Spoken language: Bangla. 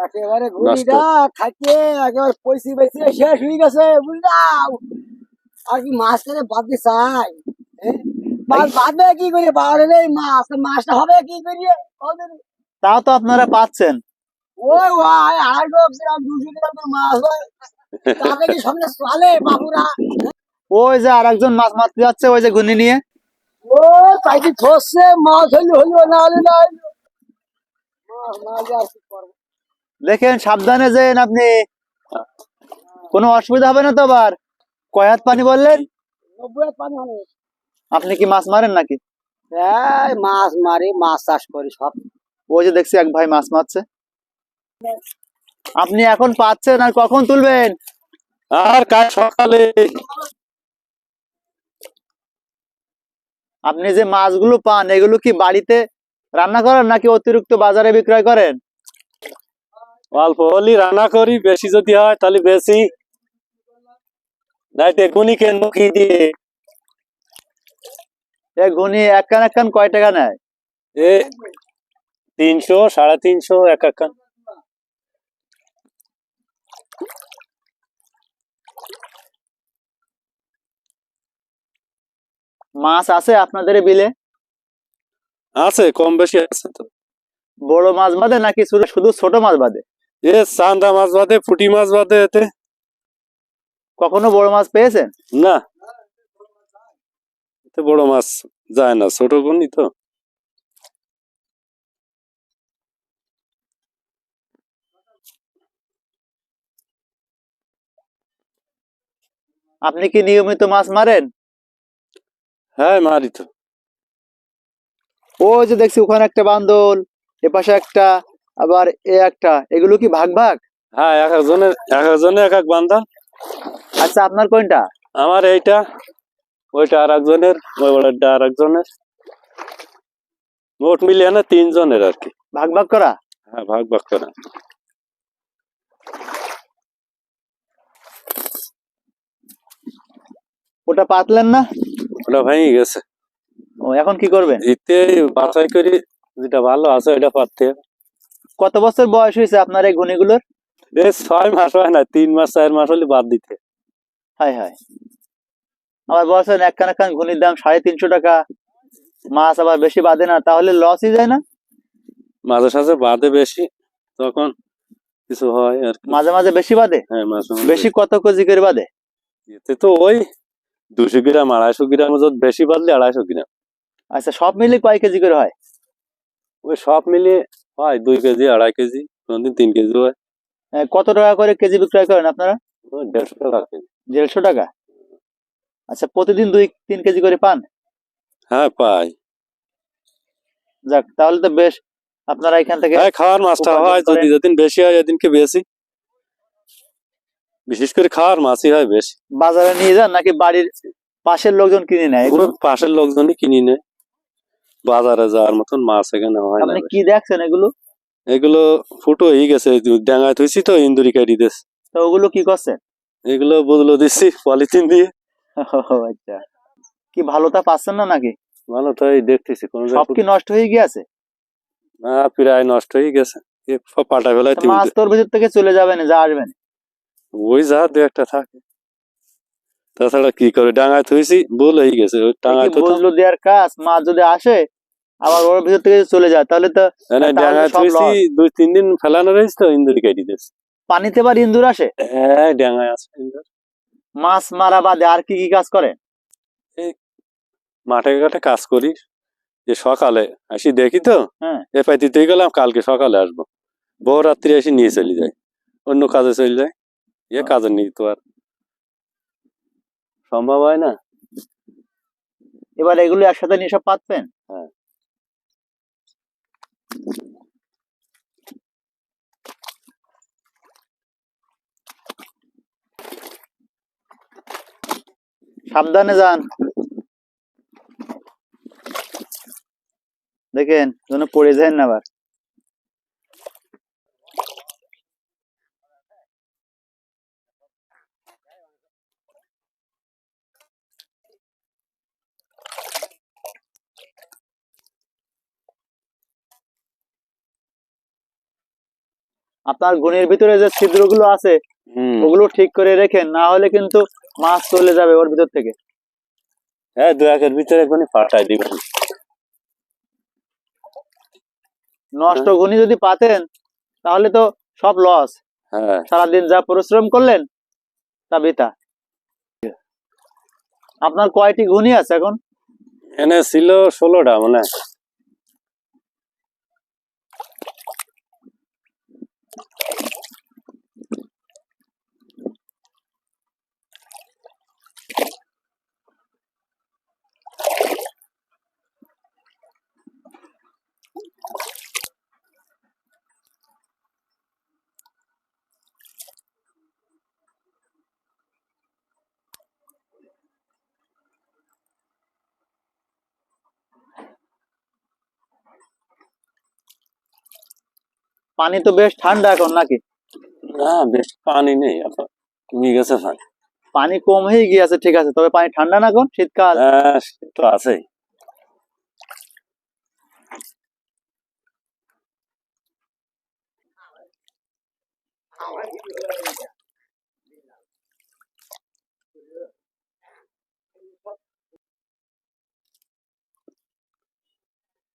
একেবারে ঘুড়িটা খাইতে একেবারে পয়সি শেষ হয়ে গেছে বুঝলাম আর কি মাছ করে বাদ দিয়ে চাই হ্যাঁ? মাছ বাঁধবে কি করে? বাড়ে নেই মাছ মাছটা হবে কি কদিন তাও তো আপনারা পাচ্ছেন। ওই ভাই আড়াইশো গ্রাম দুশো গ্রাম মাছ হয় তাতে কি সঙ্গে চলে বাবুরা? ওই যে আর একজন মাছ মারতে যাচ্ছে ওই যে নিয়ে। ও তাই কি ধরছে মাছ হইলে হইল না না হইল। মাছ না আর কি করব দেখেন সাবধানে যেন আপনি কোনো অসুবিধা হবে না তো আবার? কয় হাত পানি বললেন? আপনি কি মাছ মারেন নাকি? মাছ মারি মাছ চাষ করি সব। ওই যে দেখছি এক ভাই মাছ মারছে। আপনি এখন পাচ্ছেন আর কখন তুলবেন? আর কাল সকালে। আপনি যে মাছগুলো পান এগুলো কি বাড়িতে রান্না করেন নাকি অতিরিক্ত বাজারে বিক্রয় করেন? অল্প হলি রান্না করি বেশি যদি হয় তাহলে বেশি। নাইতে গুনিকে মুখি দিয়ে? এ গুনি এক কান এক কান কয় টাকা নেয়? এ তিনশো সাড়ে তিনশো এক এক খান। মাছ আছে আপনাদের বিলে? আছে কম বেশি আছে তো। বড় মাছ বাদে নাকি শুধু শুধু ছোট মাছ বাদে? এ চান্দা মাছ বাদে পুঁটি মাছ বাদে এতে। কখনো বড় মাছ পেয়েছেন? না। এতে বড় মাছ যায় না ছোট গুনি তো। আপনি কি নিয়মিত মাছ মারেন? হ্যাঁ মারি তো। ওই যে দেখছি ওখানে একটা বান্দল এ পাশে একটা আবার এ একটা এগুলো কি ভাগ ভাগ? হ্যাঁ এক একজনের এক একজনের এক এক বান্ধা আচ্ছা আপনার কোনটা? আমার এইটা ওইটা আর একজনের ওই বড়টা আর একজনের। মোট মিলিয়ে না তিনজনের আর কি। ভাগ ভাগ করা? হ্যাঁ ভাগ ভাগ করা। ওটা পাতলেন না? ওটা ভেঙে গেছে। ও এখন কি করবেন? এতে বাছাই করি যেটা ভালো আছে ওটা পাততে হবে। কত বছর বয়স হয়েছে আপনার এই গুণিগুলোর ছয় মাস হয় না তিন মাস চার মাস হলে বাদ দিতে। হাই হাই আবার বলছেন এক কান এক কান ঘুনির দাম সাড়ে তিনশো টাকা মাছ আবার বেশি বাঁধে না তাহলে লসই যায় না? মাঝে সাঝে বাদে বেশি তখন কিছু হয় আর মাঝে মাঝে বেশি বাঁধে? হ্যাঁ মাঝে বেশি কত কেজি করে বাঁধে? এতে তো ওই দুশো গ্রাম আড়াইশো গ্রাম যদি বেশি বাদলে আড়াইশো গ্রাম। আচ্ছা সব মিলে কয় কেজি করে হয়? ওই সব মিলিয়ে হয় দুই কেজি আড়াই কেজি কোনদিন তিন কেজি হয়। কত টাকা করে কেজি বিক্রয় করেন আপনারা? দেড়শো টাকা কেজি। দেড়শো টাকা? আচ্ছা প্রতিদিন দুই তিন কেজি করে পান? হ্যাঁ পাই। যাক তাহলে তো বেশ আপনারা এখান থেকে হ্যাঁ খাওয়ার মাছটা হয় যদি যেদিন বেশি হয় এদিনকে বেশি। বিশেষ করে খাওয়ার মাছই হয় বেশি। বাজারে নিয়ে যান নাকি বাড়ির পাশের লোকজন কিনে নেয়? পাশের লোকজনই কিনি নেয়। বাজারে যাওয়ার মতন মাছ এখানে হয় না আপনি কি দেখছেন এগুলো? এগুলো ফুটো হয়ে গেছে ডাঙায় থুইছি তো ইন্দুরি কাটি দিস তো ওগুলো কি করছেন? এগুলো বদলো দিচ্ছি পলিথিন দিয়ে। আচ্ছা। কি ভালোটা পাচ্ছেন না নাকি? ভালো তো এই দেখতেছি কোন সব কি নষ্ট হয়ে গিয়েছে? প্রায় নষ্ট হয়ে গেছে। পাটা ফেলায় মাছ তোর ভিতর থেকে চলে যাবে না যা আসবে না। ওই যা দু একটা থাকে। তাছাড়া কি করে? ডাঙায় থুইছি ভুল হয়ে গেছে তো বুঝলো দেওয়ার কাজ মা যদি আসে আবার ওর ভিতর থেকে চলে যায় তাহলে তো ডাঙায় থুইছি দুই তিন দিন ফেলানো রয়েছে তো ইন্দুরি কাটি দিস পানিতে আবার ইন্দুর আসে? হ্যাঁ ডাঙায় আছে ইন্দুর। মাছ মারা বাদে আর কি কি কাজ করে? মাঠে ঘাটে কাজ করি যে সকালে আসি দেখি তো হ্যাঁ। এ পাই গেলাম কালকে সকালে আসব। বহু রাত্রি এসে নিয়ে চলে যায় অন্য কাজে চলে যায় এ কাজে নিয়ে তো আর। সম্ভব হয় না? এবার এগুলো একসাথে নিয়ে সব পাতবেন? হ্যাঁ। সাবধানে যান। দেখেন যেন পড়ে যায় না আবার। আপনার গুণের ভিতরে যে ছিদ্রগুলো আছে ওগুলো ঠিক করে রেখেন না হলে কিন্তু মাছ চলে যাবে ওর ভিতর থেকে। হ্যাঁ দু একের ভিতরে এখানে পাঠাই দিবেন। নষ্ট গুণি যদি পাতেন তাহলে তো সব লস হ্যাঁ। সারাদিন যা পরিশ্রম করলেন তা। বৃথা আপনার কয়টি গুণি আছে এখন? এনে ছিল ষোলোটা মানে পানি তো বেশ ঠান্ডা এখন নাকি না বেশ পানি নেই এখন কমে গেছে পানি পানি কম হয়ে গিয়েছে ঠিক আছে তবে পানি ঠান্ডা না এখন শীতকাল হ্যাঁ সে তো আছেই